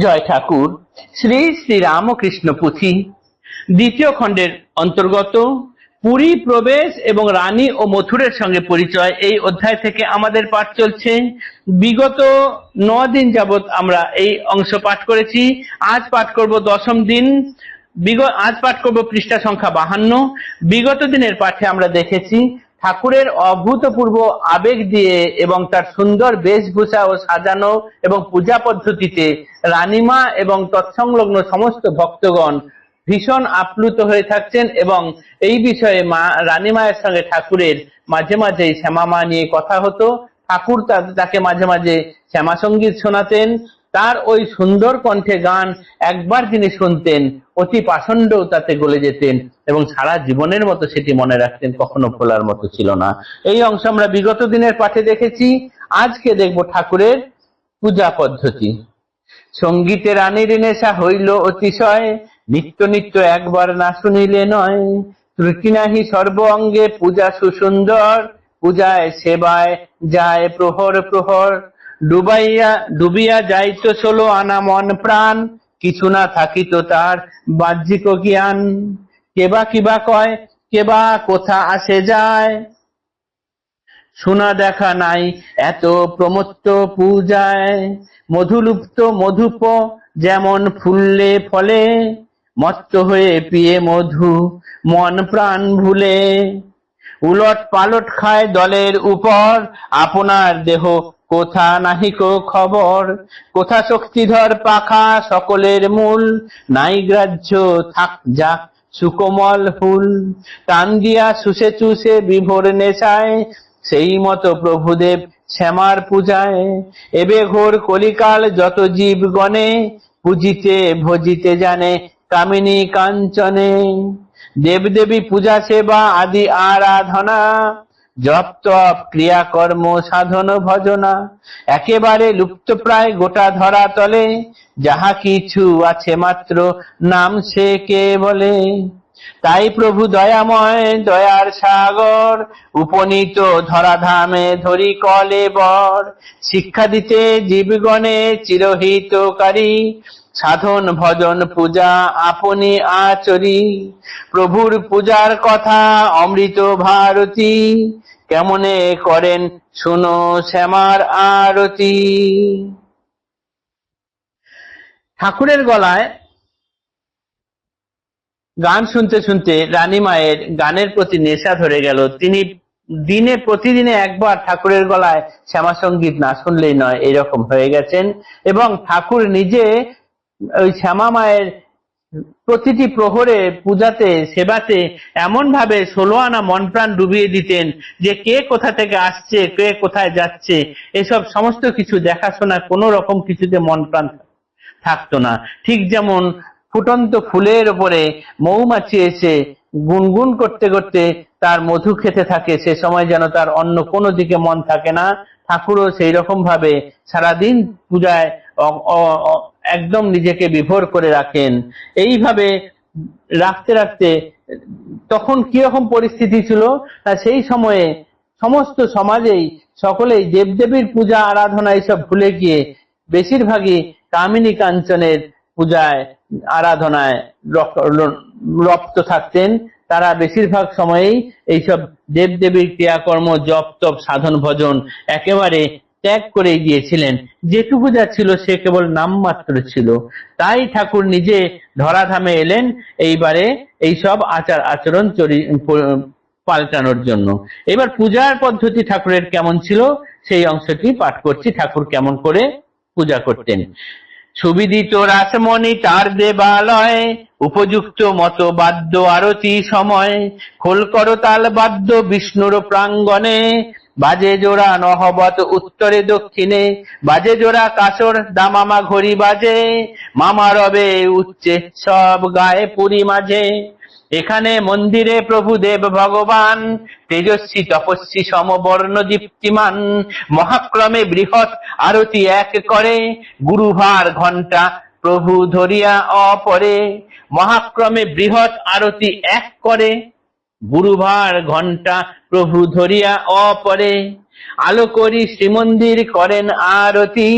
জয় ঠাকুর। শ্রী শ্রী রামকৃষ্ণ পুঁথি দ্বিতীয় খণ্ডের অন্তর্গত, পুরী প্রবেশ এবং রানী ও মথুরের সঙ্গে পরিচয়, এই অধ্যায় থেকে আমাদের পাঠ চলছে। বিগত ন দিন যাবত আমরা এই অংশ পাঠ করেছি। আজ পাঠ করব দশম দিন। বিগ- আজ পাঠ করব পৃষ্ঠা সংখ্যা বাহান্ন। বিগত দিনের পাঠে আমরা দেখেছি ঠাকুরের অভূতপূর্ব আবেগ দিয়ে এবং তার সুন্দর বেশভূষা ও সাজানো এবং পূজা পদ্ধতিতে রানীমা এবং তৎসংলগ্ন সমস্ত ভক্তগণ ভীষণ আপ্লুত হয়ে থাকছেন এবং এই বিষয়ে মা রানীমায়ের সঙ্গে ঠাকুরের মাঝে মাঝেই শ্যামামা নিয়ে কথা হতো। ঠাকুর তাকে মাঝে মাঝে শ্যামা সংগীত শোনাতেন। তার ওই সুন্দর কণ্ঠে গান একবার তিনি শুনতেন, অতি পাষণ্ডও তাতে গলে যেতেন এবং সারা জীবনের মতো সেটি মনে রাখতেন কখনো ভোলার মতো ছিল না। এই অংশ আমরা বিগত দিনের পাঠে দেখেছি। আজকে দেখব ঠাকুরের পূজা পদ্ধতি। সঙ্গীতে রানীর নেশা হইল অতিশয়, নিত্য নিত্য একবার না শুনিলে নয়। ত্রুটি নাহি সর্ব অঙ্গে পূজা সুসুন্দর, পূজায় সেবায় যায় প্রহর প্রহর। ডুবাইয়া, ডুবিয়া যাইতো চলো আনা মন প্রাণ, কিছু না থাকিত তার বাহ্যিক জ্ঞান। কেবা কিবা কয়, কেবা কোথা আসে যায়। শোনা দেখা নাই, এত প্রমত্ত পূজায়। মধুলুপ্ত মধুপ যেমন ফুললে ফলে, মত্ত হয়ে পিয়ে মধু মন প্রাণ ভুলে। উলট পালট খায় দলের উপর, আপনার দেহ কোথা নাহিক খবর? কোথা শক্তিধর পাখা সকলের মূল? নাই গ্রাহ্য থাক যাক সুকোমল ফুল টান দিয়া শুষে চুষে বিভোর নেশায়, সেই মতো প্রভুদেব শ্যামার পূজায়। এবে ঘোর কলিকাল যত জীব গণে, পূজিতে ভজিতে জানে কামিনী কাঞ্চনে। দেবদেবী পূজা সেবা আদি আরাধনা জপ তপ ক্রিয়াকর্ম, সাধন, ভজনা, একেবারে লুপ্ত প্রায় গোটা ধরা তলে, যাহা কিছু আছে মাত্র নাম সে কে বলে। তাই প্রভু দয়াময় দয়ার সাগর, উপনীত ধরাধামে ধরি কলে বর। শিক্ষা দিতে জীবগণে চিরহিতকারী সাধন, ভজন, পূজা, আপনি আচরি। প্রভুর পূজার কথা, অমৃত ভারতী। কেমনে করেন, শুনো শ্যামার আরতি। ঠাকুরের গলায় গান শুনতে শুনতে রানী মায়ের গানের প্রতি নেশা ধরে গেল। তিনি দিনে, প্রতিদিনে একবার ঠাকুরের গলায় শ্যামা সংগীত না শুনলেই নয়, এরকম হয়ে গেছেন। এবং ঠাকুর নিজে ওই শ্যামা মায়ের প্রতিটি প্রহরে, পূজাতে, সেবাতে এমন ভাবে ষোলো আনা মন প্রাণ ডুবিয়ে দিতেন যে কে কোথা থেকে আসছে, কে কোথায় যাচ্ছে, এসব সমস্ত কিছু দেখাশোনা কোনো রকম কিছুতে মন প্রাণ থাকতো না। ঠিক যেমন ফুটন্ত ফুলের উপরে মৌমাছি এসে গুনগুন করতে করতে তার মধু খেতে থাকে, সে সময় যেন তার অন্য কোনো দিকে মন থাকে না। ঠাকুরও সেই রকম ভাবে সারাদিন পূজায় একদম নিজেকে বিভোর করে রাখেন। এইভাবে রাখতে রাখতে তখন কীরকম পরিস্থিতি ছিল? না সেই সময়ে সমস্ত সমাজেই সকলেই দেবদেবীর পূজা, আরাধনা এইসব ভুলে গিয়ে বেশিরভাগই কামিনী কাঞ্চনের পূজায়, আরাধনায় রপ্ত থাকতেন। তারা বেশিরভাগ সময়েই এইসব দেবদেবীর ক্রিয়াকর্ম, জপ তপ, সাধন ভজন একেবারে ত্যাগ করে গিয়েছিলেন। যেটুকু যা ছিল সে কেবল নামমাত্র ছিল। তাই ঠাকুর নিজে ধরাধামে এলেন এইবারে এইসব আচার আচরণ চরি- পাল্টানোর জন্য। এবার পূজার পদ্ধতি ঠাকুরের কেমন ছিল সেই অংশটি পাঠ করছি। ঠাকুর কেমন করে পূজা করতেন। সুবিদিত রাসমণি তার দেবালয়, উপযুক্ত মত বাদ্য আরতি সময়। খোল করতাল বাদ্য বিষ্ণুর প্রাঙ্গণে, বাজে জোড়া নহবত উত্তরে দক্ষিণে, বাজে জোড়া কাসর দামামা ঘড়ি বাজে, মামা রবে উচ্চে সব গায়ে পুরী মাঝে। এখানে মন্দিরে প্রভু দেব ভগবান, তেজস্বী তপস্বী সমবর্ণ দীপ্তিমান, মহাক্রমে বৃহৎ আরতি এক করে, গুরুভার ঘণ্টা প্রভু ধরিয়া অপরে, মহাক্রমে বৃহৎ আরতি এক করে, গুরুভার ঘণ্টা প্রভু ধরিয়া অপরে। আলো করি শ্রীমন্দির করেন আরতি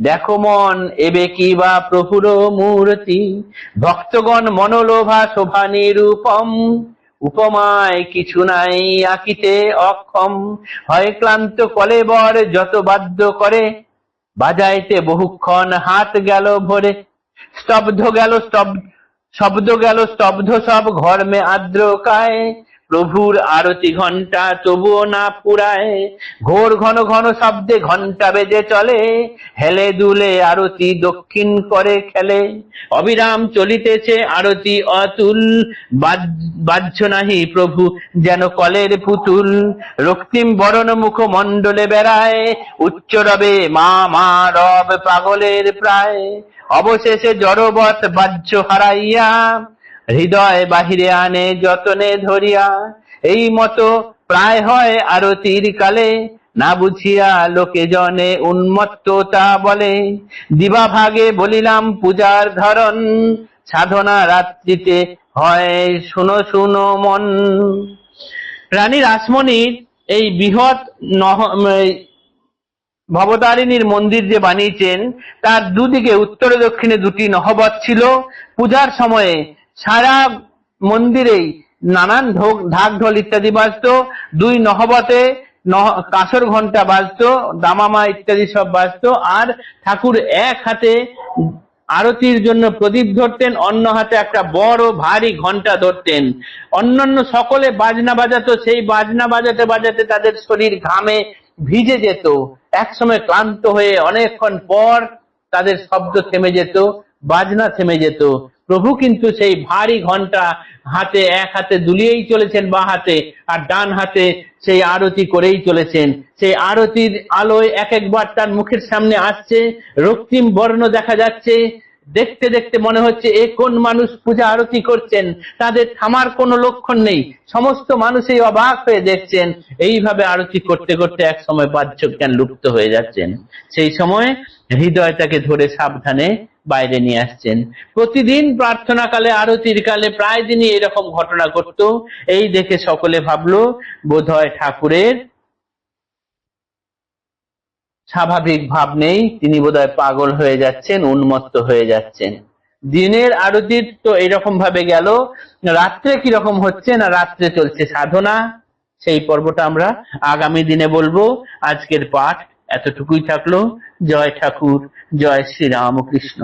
দেখো মন, এবে কি বা প্রভুর মূর্তি? ভক্তগণ মনোলোভা শোভা নিরূপম। উপমায় কিছু নাই আঁকিতে অক্ষম। হয় ক্লান্ত কলেবর যত বাদ্য করে। বাজাইতে বহুক্ষণ হাত গেল ভরে। স্তব্ধ গেল স্তব্ধ শব্দ গেল স্তব্ধ সব ঘর্মে আর্দ্র কায়। প্রভুর আরতি ঘণ্টা তবুও না পুরায়। ঘোর ঘন ঘন শব্দে ঘণ্টা বেজে চলে। হেলে দুলে আরতি দক্ষিণ করে খেলে। অবিরাম চলিতেছে আরতি অতুল। বাহ্য নাহি প্রভু যেন কলের পুতুল। রক্তিম বরণ মুখ মণ্ডলে বেড়ায়। উচ্চ রবে মা মা, রব পাগলের প্রায়। অবশেষে জড়বৎ বাহ্য হারাইয়া হৃদয় বাহিরে আনে যতনে ধরিয়া। এই মতো প্রায় হয় আরতির কালে। না বুঝিয়া লোকে জনে উন্মত্ততা বলে। দিবা ভাগে বলিলাম পূজার ধরন। সাধনা রাত্রিতে হয় শুনো শুনো মন। রানী রাসমণির এই বৃহৎ ভবতারিণীর মন্দির যে বানিয়েছেন, তার দুদিকে উত্তরে দক্ষিণে দুটি নহবত ছিল। পূজার সময়ে সারা মন্দিরেই নানান ঢোক ঢোল ইত্যাদি বাজতো, দুই নহবতে নহ- কাঁসর ঘণ্টা বাজতো, দামামা ইত্যাদি সব বাজতো, আর ঠাকুর এক হাতে আরতির জন্য প্রদীপ ধরতেন, অন্য হাতে একটা বড় ভারী ঘণ্টা ধরতেন। অন্যান্য সকলে বাজনা বাজাতো, সেই বাজনা বাজাতে বাজাতে তাদের শরীর ঘামে ভিজে যেত। একসময় ক্লান্ত হয়ে অনেকক্ষণ পর তাদের শব্দ থেমে যেত, বাজনা থেমে যেত। প্রভু কিন্তু সেই ভারী ঘণ্টা হাতে এক হাতে দুলিয়েই চলেছেন বা হাতে, আর ডান হাতে সেই আরতি করেই চলেছেন। সেই আরতির আলোয় এক একবার তার মুখের সামনে আসছে, রক্তিম বর্ণ দেখা যাচ্ছে। দেখতে দেখতে মনে হচ্ছে, এ কোন মানুষ পূজা আরতি করছেন? তাদের থামার কোনো লক্ষণ নেই। সমস্ত মানুষই অবাক হয়ে দেখছেন। এইভাবে আরতি করতে করতে এক সময় বাহ্য জ্ঞান লুপ্ত হয়ে যাচ্ছেন। সেই সময় হৃদয় তাকে ধরে সাবধানে বাইরে নিয়ে আসছেন। প্রতিদিন প্রার্থনা কালে আরতির কালে প্রায় দিনই এরকম ঘটনা ঘটতো। এই দেখে সকলে ভাবলো, বোধহয় ঠাকুরের স্বাভাবিক ভাব নেই, তিনি বোধহয় পাগল হয়ে যাচ্ছেন, উন্মত্ত হয়ে যাচ্ছেন। দিনের আরতির তো এরকম ভাবে গেল, রাত্রে কীরকম হচ্ছে না রাত্রে চলছে সাধনা, সেই পর্বটা আমরা আগামী দিনে বলব। আজকের পাঠ এতটুকুই থাকল। জয় ঠাকুর জয় শ্রী রামকৃষ্ণ